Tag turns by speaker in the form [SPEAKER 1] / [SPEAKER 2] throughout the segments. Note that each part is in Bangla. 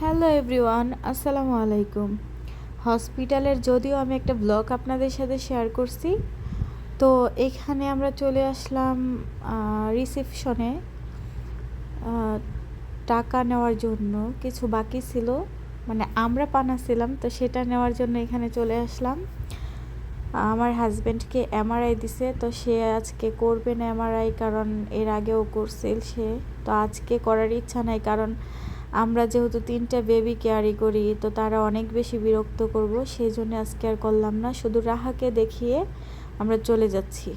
[SPEAKER 1] হ্যালো এভরিওয়ান, আসসালামু আলাইকুম। হসপিটালের যদিও আমি একটা ব্লগ আপনাদের সাথে শেয়ার করছি, তো এখানে আমরা চলে আসলাম রিসেপশনে টাকা নেওয়ার জন্য, কিছু বাকি ছিল মানে আমরা পানাছিলাম তো সেটা নেওয়ার জন্য এখানে চলে আসলাম। আমার হাজব্যান্ডকে এমআরআই দিছে, তো সে আজকে করবে না এমআরআই কারণ এর আগেও করছিল সে, তো আজকে করার ইচ্ছা নাই, কারণ আমরা যেহেতু তিনটা বেবি কেয়ারি করি, তো তারা অনেক বেশি বিরক্ত করব। সেই জন্য আজকে আর করলাম না। শুধু রাহাকে দেখিয়ে আমরা চলে যাচ্ছি।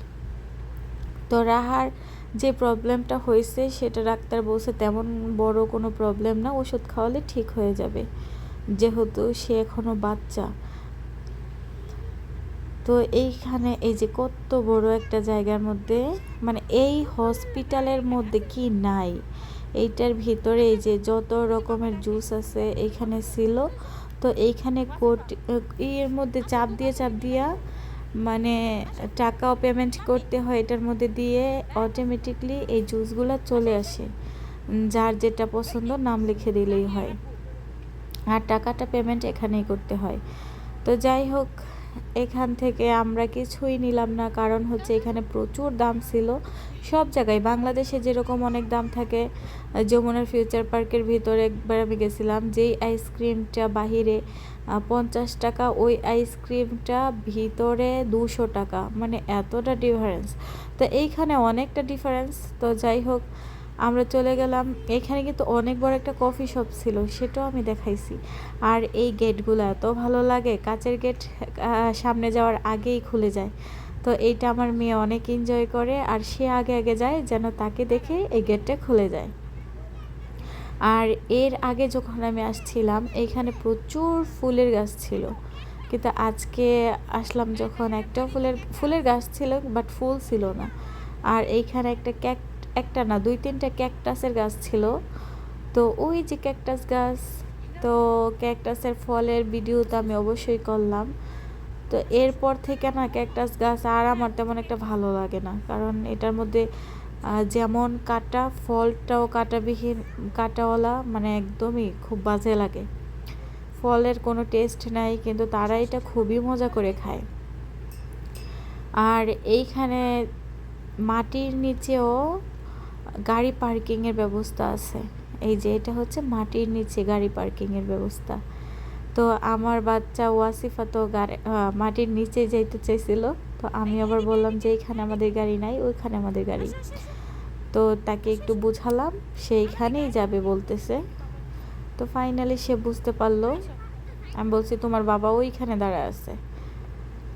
[SPEAKER 1] তো রাহার যে প্রবলেমটা হয়েছে, সেটা ডাক্তার বলছে তেমন বড় কোনো প্রবলেম না। ওষুধ খাওয়ালে ঠিক হয়ে যাবে। যেহেতু সে এখনও বাচ্চা। তো এইখানে এই যে কত বড় একটা জায়গার মধ্যে মানে এই হসপিটালের মধ্যে কি নাই? এইটার ভিতরে এই যে যত রকমের জুস আছে এইখানে ছিল, তো এইখানে কোট এর মধ্যে চাপ দিয়ে, চাপ দিয়া মানে টাকাও পেমেন্ট করতে হয় এটার মধ্যে দিয়ে অটোমেটিকলি এই জুসগুলো চলে আসে। যার যেটা পছন্দ নাম লিখে দিলেই হয়। আর টাকাটা পেমেন্ট এখানেই করতে হয়। তো যাই হোক এখান থেকে আমরা কিছুই নিলাম না, কারণ হচ্ছে এখানে প্রচুর দাম ছিল। সব জায়গায়, বাংলাদেশে যেরকম অনেক দাম থাকে যমুনার ফিউচার পার্কের ভিতরে একবার আমি গেছিলাম, যেই আইসক্রিমটা বাহিরে পঞ্চাশ টাকা, ওই আইসক্রিমটা ভিতরে দুশো টাকা মানে এতটা ডিফারেন্স তো এইখানে অনেকটা ডিফারেন্স তো যাই হোক আমরা চলে গেলাম। এখানে কিন্তু অনেক বড় একটা কফি শপ ছিল, সেটাও আমি দেখাইছি। আর এই গেটগুলো এত ভালো লাগে, কাচের গেট সামনে যাওয়ার আগেই খুলে যায়। তো এইটা আমার মেয়ে অনেক এনজয় করে, আর সে আগে আগে যায় যেন তাকে দেখে এই গেটটা খুলে যায়। আর এর আগে যখন আমি আসছিলাম এইখানে প্রচুর ফুলের গাছ ছিল। কিন্তু আজকে আসলাম যখন একটা ফুলের ফুলের গাছ ছিল বাট ফুল ছিল না। আর এইখানে একটা ক্যাক একটা না, দুই তিনটা ক্যাকটাসের গাছ ছিল। তো ওই যে ক্যাকটাস গাছ, তো ক্যাকটাসের ফলের ভিডিও তো আমি অবশ্যই করলাম। তো এরপর থেকে না ক্যাকটাস গাছ আর আমার তেমন একটা ভালো লাগে না। কারণ এটার মধ্যে যেমন কাটা, ফলটাও কাটাবিহীন, কাটাওয়ালা মানে একদমই খুব বাজে লাগে। ফলের কোনো টেস্ট নাই, কিন্তু তারা এটা খুবই মজা করে খায়। আর এইখানে মাটির নিচেও গাড়ি পার্কিংয়ের ব্যবস্থা আছে। এই যে এটা হচ্ছে মাটির নিচে গাড়ি পার্কিংয়ের ব্যবস্থা। তো আমার বাচ্চা ওয়াসিফা তো গাড়ি মাটির নিচে যাইতে চাইছিল। তো আমি আবার বললাম যে এইখানে আমাদের গাড়ি নাই, ওইখানে আমাদের গাড়ি। তো তাকে একটু বুঝালাম সেইখানেই যাবে বলতেছে। তো ফাইনালি সে বুঝতে পারল। আমি বলছি, তোমার বাবা ওইখানে দাঁড়ায় আছে।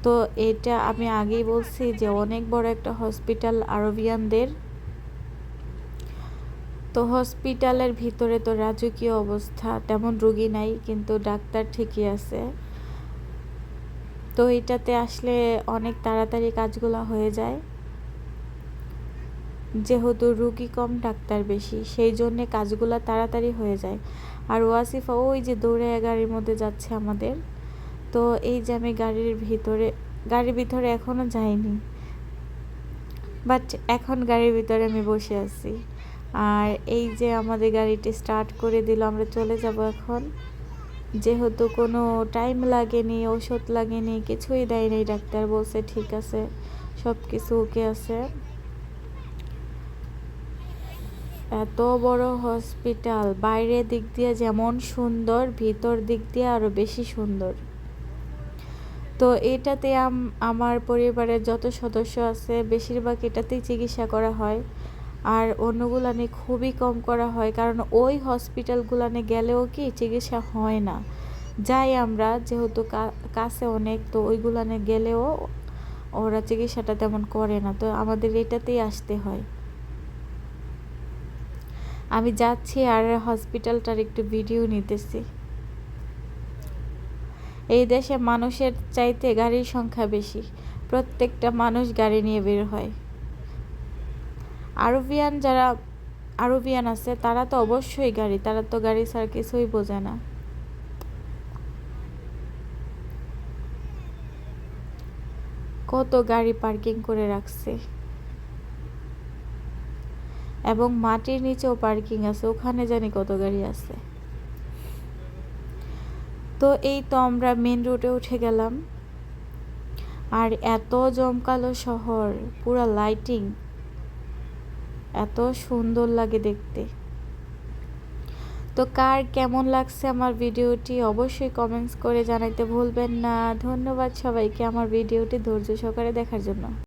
[SPEAKER 1] তো এটা আমি আগেই বলছি যে অনেক বড় একটা হসপিটাল আরবিয়ানদের তো হসপিটালের ভিতরে তো রাজকীয় অবস্থা, তেমন রুগী নাই, কিন্তু ডাক্তার ঠিকই আছে। তো এটাতে আসলে অনেক তাড়াতাড়ি কাজগুলো হয়ে যায়। যেহেতু রুগী কম, ডাক্তার বেশি, সেই জন্যে কাজগুলো তাড়াতাড়ি হয়ে যায়। আর ওয়াসিফা, ওই যে দৌড়ে গাড়ির মধ্যে যাচ্ছে আমাদের, তো এই যে আমি গাড়ির ভিতরে গাড়ির ভিতরে এখনও যাইনি, বাট এখন গাড়ির ভিতরে আমি বসে আছি। আর এই যে আমাদের গাড়িটি স্টার্ট করে দিল, আমরা চলে যাব এখন। যেহেতু কোনো টাইম লাগেনি ওষুধ লাগেনি, কিছুই দেয়নি, ডাক্তার বলছে ঠিক আছে সব কিছু ওকে আছে। এত বড় হসপিটাল বাইরে দিক দিয়ে যেমন সুন্দর, ভিতর দিক দিয়ে আরও বেশি সুন্দর। তো এটাতে আমার পরিবারের যত সদস্য আছে, বেশিরভাগ এটাতেই চিকিৎসা করা হয়। আর অন্যগুলানে খুবই কম করা হয়, কারণ ওই হসপিটালগুলানে গেলেও কি চিকিৎসা হয় না। যাই আমরা, যেহেতু কাছে অনেক, তো ওইগুলানে গেলেও ওরা চিকিৎসাটা তেমন করে না, তো আমাদের এটাতেই আসতে হয়। আমি যাচ্ছি আর হসপিটালটার একটু ভিডিও নিতেছি। এই দেশে মানুষের চাইতে গাড়ির সংখ্যা বেশি, প্রত্যেকটা মানুষ গাড়ি নিয়ে বের হয়। আরবিয়ান যারা আরবিয়ান আছে, তারা তো অবশ্যই গাড়ি, তারা তো গাড়ি ছাড়া কিছুই বোঝে না। কত গাড়ি পার্কিং করে রাখছে। এবং মাটির নিচেও পার্কিং আছে, ওখানে জানি কত গাড়ি আছে। তো এই তো আমরা মেন রোডে উঠে গেলাম। আর এত জমকালো শহর, পুরা লাইটিং এত সুন্দর লাগে দেখতে। তো কার কেমন লাগছে আমার ভিডিওটি অবশ্যই কমেন্টস করে জানাইতে ভুলবেন না। ধন্যবাদ সবাইকে আমার ভিডিওটি ধৈর্য সহকারে দেখার জন্য।